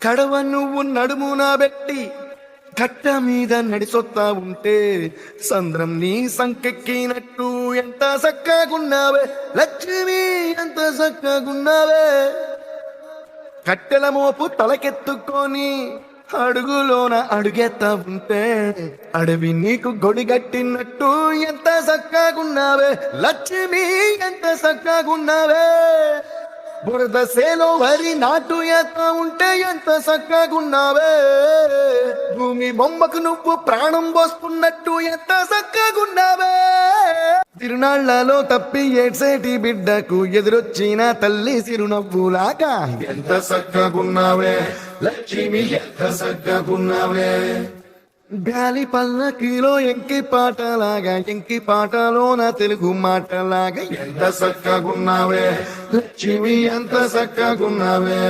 కడవ నువ్వు నడుమున పెట్టి కట్ట మీద నడిసొత్తా ఉంటే సంద్రం నీ సంకెక్కినట్టు ఎంత సక్కగున్నావే లక్ష్మి ఎంత సక్కగున్నావే కట్టెల మోపు తలకెత్తుకొని అడుగులోన అడుగెత్తా ఉంటే అడవి నీకు గొడిగట్టినట్టు ఎంత సక్కగున్నావే లక్ష్మి ఎంత సక్కగున్నావే బురద సేలో వరి నాటు ఎంత ఉంటే ఎంత చక్కగున్నావే భూమి బొమ్మకు నువ్వు ప్రాణం పోసుకున్నట్టు ఎంత చక్కగున్నావే తిరునాళ్ళలో తప్పి ఏడ్సేటి బిడ్డకు ఎదురొచ్చిన తల్లి సిరునవ్వులాగా. ఎంత చక్కగున్నావే లక్ష్మి ఎంత చక్కగున్నావే గాలి పల్లకిలో ఎంకి పాటలాగా ఎంకి పాటలోన తెలుగు మాటలాగా ఎంత చక్కగున్నావే లక్ష్మి ఎంత చక్కగున్నావే.